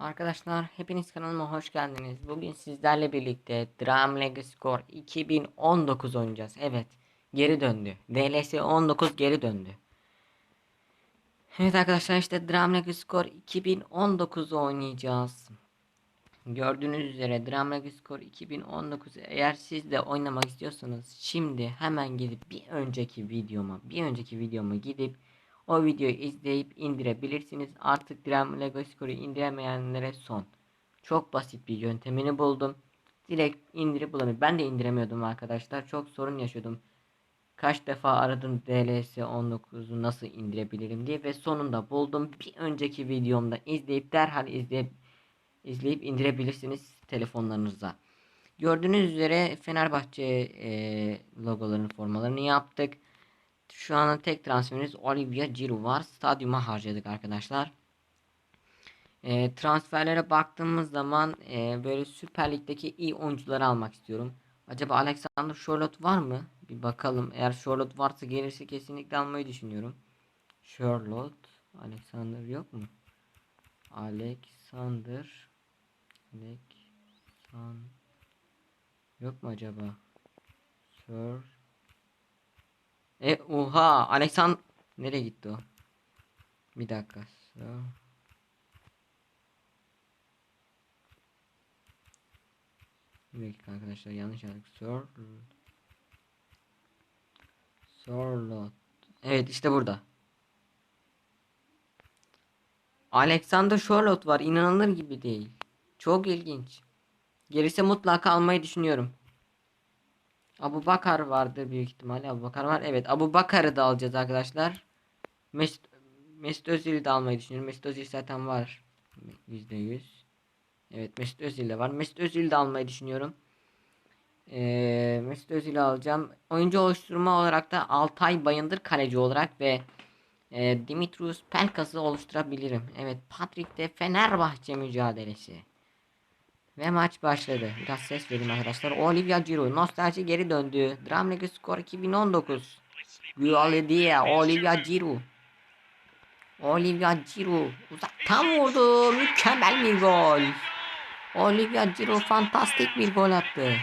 Arkadaşlar hepiniz kanalıma hoş geldiniz. Bugün sizlerle birlikte Drum Legacy Score 2019 oynayacağız. Evet geri döndü. DLS 19 geri döndü. Evet arkadaşlar işte Drum Legacy Score 2019 oynayacağız. Gördüğünüz üzere Drum Legacy Score 2019 eğer siz de oynamak istiyorsanız şimdi hemen gidip bir önceki videoma bir önceki videoma gidip o videoyu izleyip indirebilirsiniz. Artık Drum Legacy Score'u indiremeyenlere son. Çok basit bir yöntemini buldum. Direkt indirip bulamıyorum. Ben de indiremiyordum arkadaşlar. Çok sorun yaşıyordum. Kaç defa aradım DLS 19'u nasıl indirebilirim diye ve sonunda buldum. Bir önceki videomda izleyip derhal izleyip izleyip indirebilirsiniz telefonlarınıza. Gördüğünüz üzere Fenerbahçe e, logolarının formalarını yaptık. Şu an tek transferimiz Olivia Giroud var. Stadyuma harcadık arkadaşlar. E, transferlere baktığımız zaman e, böyle Süper Lig'deki iyi oyuncuları almak istiyorum. Acaba Alexander Charlotte var mı? Bir bakalım. Eğer Charlotte varsa gelirse kesinlikle almayı düşünüyorum. Charlotte. Alexander yok mu? Alexander. Alexander. Yok mu acaba? Sir. E oha Alexander nereye gitti o? Bir dakika. Bir dakika arkadaşlar yanlış yazdık. Sir. Charlotte. Evet işte burada. Alexander Charlotte var. İnanılır gibi değil. Çok ilginç. Gerisi mutlaka almayı düşünüyorum. Abu Bakar vardı büyük ihtimalle. Abu Bakar var. Evet Abu Bakar'ı da alacağız arkadaşlar. Mesut, Mesut Özil'i de almayı düşünüyorum. Mesut Özil zaten var. %100. Evet Mesut Özil de var. Mesut Özil'i de almayı düşünüyorum. Ee, Mesut Özil'i alacağım. Oyuncu oluşturma olarak da Altay Bayındır kaleci olarak ve e, Dimitrius Pelkas'ı oluşturabilirim. Evet Patrick'te Fenerbahçe mücadelesi. Ve maç başladı. Biraz ses vereyim arkadaşlar. Olivia Giroud. Nostalji geri döndü. Drum League skor 2019. Güali diye Olivia Giroud. Olivia Giroud. Uzaktan vurdu. Mükemmel bir gol. Olivia Giroud fantastik bir gol attı.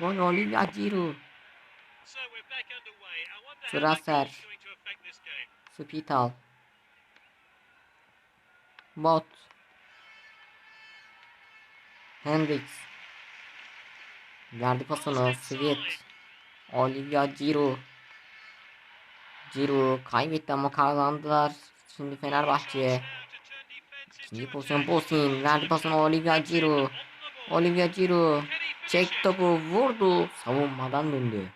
Gol Olivia Giroud. Traser. Spital. Bot. Hendrix. Verdi pasını. Swift. Olivia Giroud. Giroud kaybetti ama kazandılar. Şimdi Fenerbahçe. İkinci pozisyon Bosin. Verdi pasını Olivia Giroud. Olivia Giroud. Çek topu vurdu. Savunmadan döndü.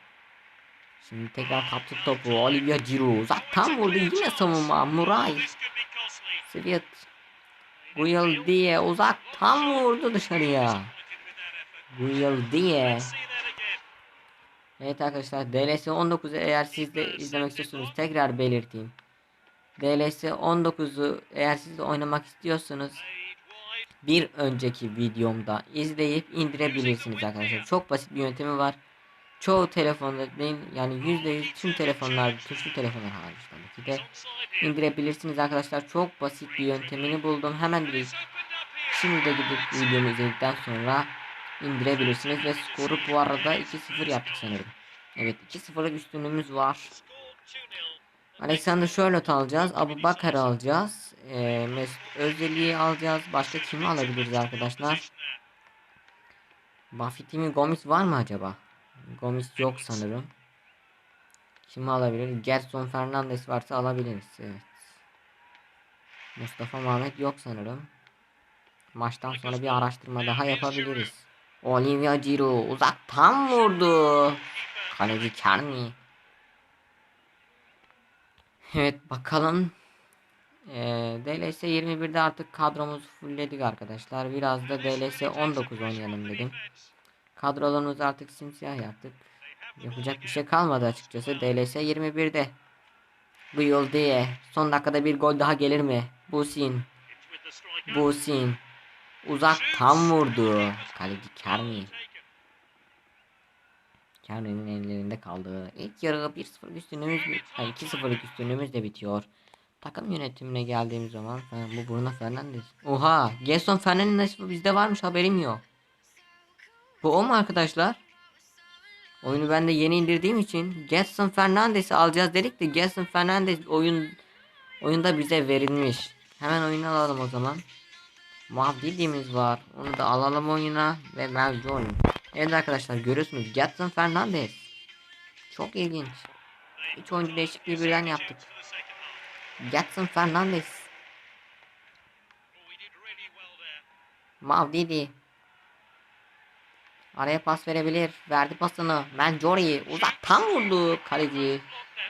Şimdi tekrar kaptı topu. Olivia Giroud uzaktan vurdu. Yine savunma. Muray. Swift. Will diye uzaktan vurdu dışarıya. Will diye. Evet arkadaşlar DLS 19'u eğer siz de izlemek istiyorsanız tekrar belirteyim. DLS 19'u eğer siz de oynamak istiyorsanız bir önceki videomda izleyip indirebilirsiniz arkadaşlar. Çok basit bir yöntemi var. Çoğu telefonda değil yani %100 tüm telefonlar tuşlu telefonlar hariç tabii ki de indirebilirsiniz arkadaşlar. Çok basit bir yöntemini buldum. Hemen direkt şimdi de gidip videomu izledikten sonra indirebilirsiniz ve skoru bu arada 2-0 yaptık sanırım. Evet 2-0'lık üstünlüğümüz var. Alexander Charlotte alacağız. Abu Bakar alacağız. Ee, Mesut alacağız. Başka kimi alabiliriz arkadaşlar? Buffett'imi Gomis var mı acaba? Gomis yok sanırım. Kimi alabilir? Gerson Fernandes varsa alabiliriz. Evet. Mustafa Mehmet yok sanırım. Maçtan sonra bir araştırma daha yapabiliriz. Olivia Giroud uzaktan vurdu. Kaleci Kermi. Evet bakalım. Ee, DLS 21'de artık kadromuzu fullledik arkadaşlar. Biraz da DLS 19 oynayalım dedim. Kadrolarımızı artık simsiyah yaptık. Yapacak bir şey kalmadı açıkçası. DLS 21'de. Bu yol diye. Son dakikada bir gol daha gelir mi? Busin. Busin. Uzaktan vurdu. Kaleci Kermi. Kermi'nin ellerinde kaldı. İlk yarı 1-0 üstünlüğümüz, yani 2-0'lık üstünlüğümüz de bitiyor. Takım yönetimine geldiğim zaman bu Bruno Fernandes. Oha, Gerson Fernandes bizde varmış haberim yok. Bu o mu arkadaşlar? Oyunu ben de yeni indirdiğim için Gerson Fernandes'i alacağız dedik de Gerson Fernandes oyun oyunda bize verilmiş. Hemen oyunu alalım o zaman. Mavdidi'miz var. Onu da alalım oyuna ve Meljon. Evet arkadaşlar görüyorsunuz Gerson Fernandes. Çok ilginç. Üç oyuncu değişikliği birden yaptık. Gerson Fernandes. Mavdidi. Araya pas verebilir. Verdi pasını. Manjori uzaktan vurdu kaleci.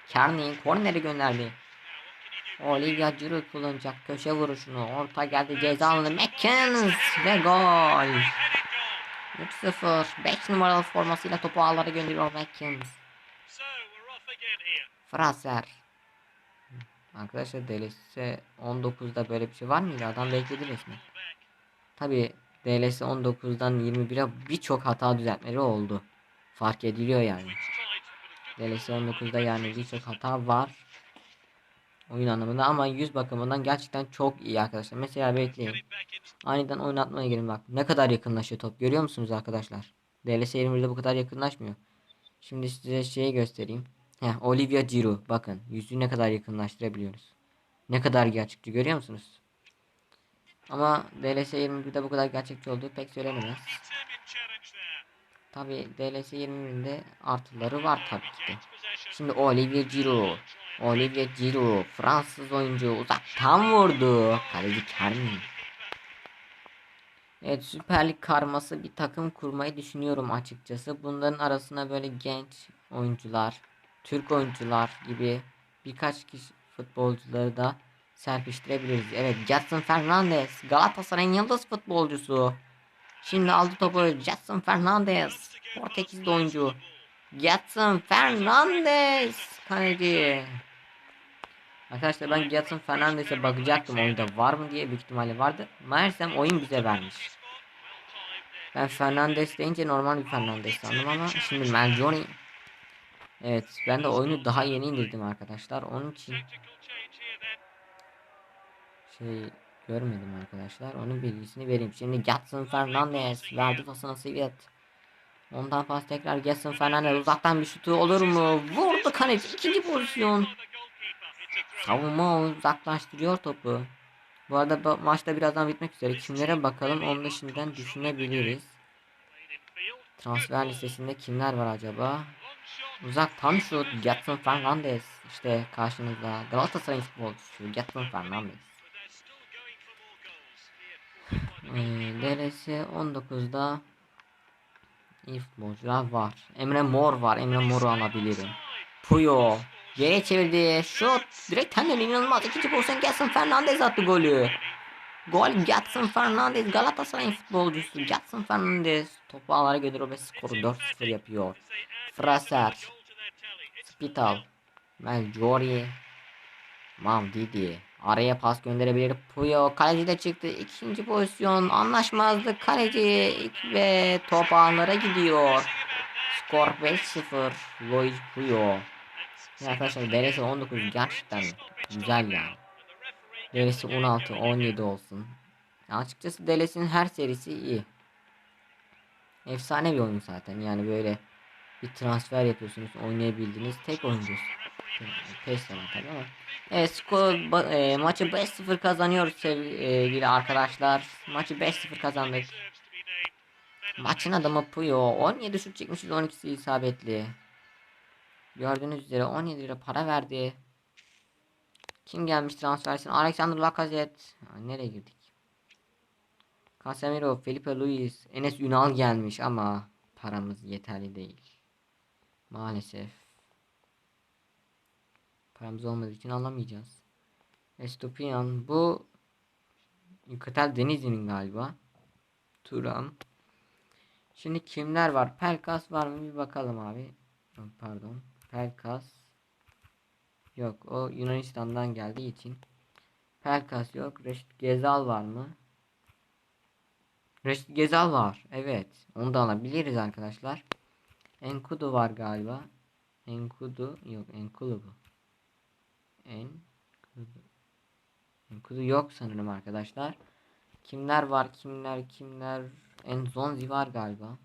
Kearney korneri gönderdi. Olivia Giroud kullanacak köşe vuruşunu. Orta geldi ceza alanı. McKenzie ve gol. 3-0. 5 numaralı formasıyla topu ağlara gönderiyor McKenzie. Fraser. Arkadaşlar DLS 19'da böyle bir şey var mıydı? Adam bekledi resmen. Tabi DLS 19'dan 21'e birçok hata düzeltmeleri oldu. Fark ediliyor yani. DLS 19'da yani birçok hata var. Oyun anlamında ama yüz bakımından gerçekten çok iyi arkadaşlar. Mesela bekleyin. Aniden oynatmaya gelin bak. Ne kadar yakınlaşıyor top. Görüyor musunuz arkadaşlar? DLS 21'de bu kadar yakınlaşmıyor. Şimdi size şeyi göstereyim. Heh, Olivia Giroud. Bakın yüzü ne kadar yakınlaştırabiliyoruz. Ne kadar gerçekçi görüyor musunuz? Ama DLS 21'de bu kadar gerçekçi olduğu pek söylenemez. Tabi DLS 21'de artıları var tabii ki de. Şimdi Olivier Giroud. Olivier Giroud Fransız oyuncu uzaktan vurdu. Kaleci Kermin. Evet Süper Lig karması bir takım kurmayı düşünüyorum açıkçası. Bunların arasına böyle genç oyuncular, Türk oyuncular gibi birkaç kişi futbolcuları da serpiştirebiliriz. Evet Jetson Fernandez Galatasaray'ın yıldız futbolcusu. Şimdi aldı topu Jetson Fernandez. Portekizli oyuncu. Jetson Fernandez kaleci. Arkadaşlar ben Jetson Fernandez'e bakacaktım oyunda var mı diye büyük ihtimalle vardı. Meğersem oyun bize vermiş. Ben Fernandez deyince normal bir Fernandez sandım ama şimdi Maljohnny. Evet ben de oyunu daha yeni indirdim arkadaşlar. Onun için şey görmedim arkadaşlar. Onun bilgisini vereyim. Şimdi Jetson Fernandez verdi pasını Sivit. Ondan pas tekrar Jetson Fernandez uzaktan bir şutu olur mu? Vurdu kaleci ikinci pozisyon. Savunma uzaklaştırıyor topu. Bu arada maçta birazdan bitmek üzere. Kimlere bakalım onu da şimdiden düşünebiliriz. Transfer listesinde kimler var acaba? Uzaktan şut Jetson Fernandez. İşte karşınızda Galatasaray futbolcusu Jetson Fernandez. DLS 19'da iyi futbolcular var. Emre Mor var. Emre Mor'u alabilirim. Puyo. Geriye çevirdi. Şut. Direkt tenden inanılmaz. İkinci pozisyon Getson Fernandez attı golü. Gol Getson Fernandez Galatasaray futbolcusu. Getson Fernandez topu ağlara götürüyor ve skoru 4-0 yapıyor. Fraser. Spital. Meljori. Mavdidi. Araya pas gönderebilir. Puyo kaleci de çıktı. İkinci pozisyon anlaşmazlık kaleci ve top ağlara gidiyor. Skor 5-0. Lois Puyo. Ya arkadaşlar DRS 19 gerçekten güzel yani. DRS 16 17 olsun. Ya açıkçası DLS'in her serisi iyi. Efsane bir oyun zaten yani böyle bir transfer yapıyorsunuz oynayabildiğiniz tek oyuncu. PES var tabii ama. Evet skor e, maçı 5-0 kazanıyoruz sevgili arkadaşlar. Maçı 5-0 kazandık. Maçın adamı Puyo. 17 şut çekmişiz 12'si isabetli. Gördüğünüz üzere 17 lira para verdi. Kim gelmiş transfersin? Alexander Lacazette. Nereye girdik? Casemiro, Felipe Luis, Enes Ünal gelmiş ama paramız yeterli değil. Maalesef. Paramız olmadığı için alamayacağız. Estupian bu Yukatel Denizli'nin galiba. Turan. Şimdi kimler var? Pelkas var mı bir bakalım abi. Pardon. Pelkas. Yok o Yunanistan'dan geldiği için. Pelkas yok. Reşit Gezal var mı? Reşit Gezal var. Evet. Onu da alabiliriz arkadaşlar. Enkudu var galiba. Enkudu yok Enkulu bu. Enkudu. 9'u yok sanırım arkadaşlar. Kimler var? Kimler? Kimler? Enzonzi var galiba.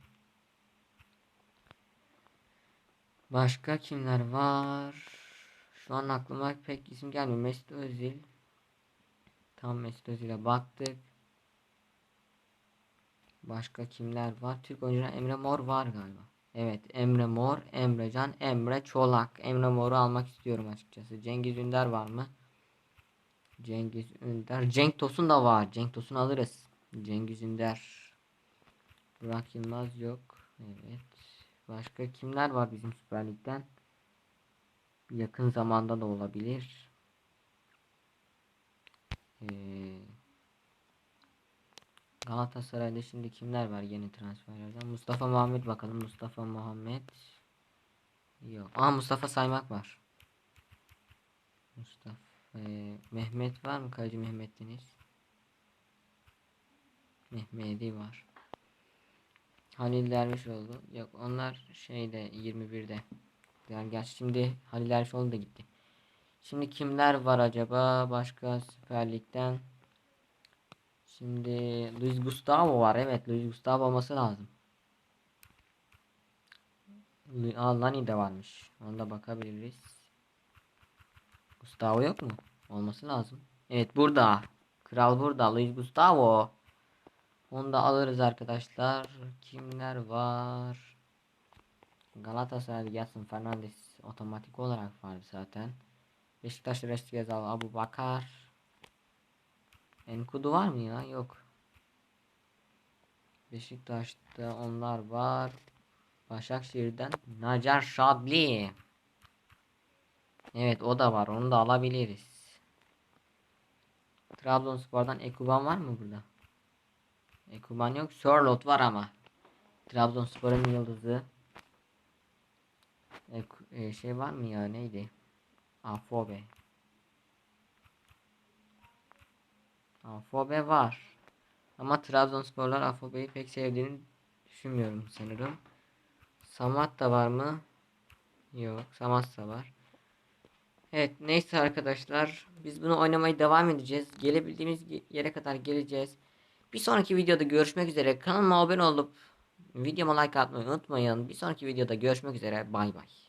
Başka kimler var? Şu an aklıma pek isim gelmiyor. Mesut Özil. Tam Mesut Özil'e baktık. Başka kimler var? Türk oyuncular Emre Mor var galiba. Evet Emre Mor, Emrecan, Emre Çolak. Emre Mor'u almak istiyorum açıkçası. Cengiz Ünder var mı? Cengiz Ünder. Cenk Tosun da var. Cenk Tosun alırız. Cengiz Ünder. Burak Yılmaz yok. Evet. Başka kimler var bizim Süper Lig'den? Yakın zamanda da olabilir. Ee, Galatasaray'da şimdi kimler var yeni transferlerden? Mustafa Muhammed bakalım. Mustafa Muhammed. Yok. Aa Mustafa Saymak var. Mustafa ee, Mehmet var mı? Kaleci Mehmet Deniz. Mehmedi var. Halil Dervişoğlu. Yok onlar şeyde 21'de. Yani gerçi şimdi Halil Dervişoğlu da gitti. Şimdi kimler var acaba başka Süper Lig'den? Şimdi Luis Gustavo var. Evet Luis Gustavo olması lazım. Aa, de varmış. Ona da bakabiliriz. Gustavo yok mu? Olması lazım. Evet burada. Kral burada. Luis Gustavo. Onu da alırız arkadaşlar. Kimler var? Galatasaray Yasin Fernandes otomatik olarak vardı zaten. Beşiktaş Reşit Gezal Abu Bakar. Enkudu var mı ya? Yok. Beşiktaş'ta onlar var. Başakşehir'den Nacar Şadli. Evet o da var. Onu da alabiliriz. Trabzonspor'dan Ekuban var mı burada? Ekuban yok. Sörlot var ama. Trabzonspor'un yıldızı. Ek, e, şey var mı ya neydi? Afobe. Afobe var. Ama Trabzonsporlar Afobe'yi pek sevdiğini düşünmüyorum sanırım. Samat da var mı? Yok. Samat da var. Evet neyse arkadaşlar. Biz bunu oynamaya devam edeceğiz. Gelebildiğimiz yere kadar geleceğiz. Bir sonraki videoda görüşmek üzere. Kanalıma abone olup videoma like atmayı unutmayın. Bir sonraki videoda görüşmek üzere. Bay bay.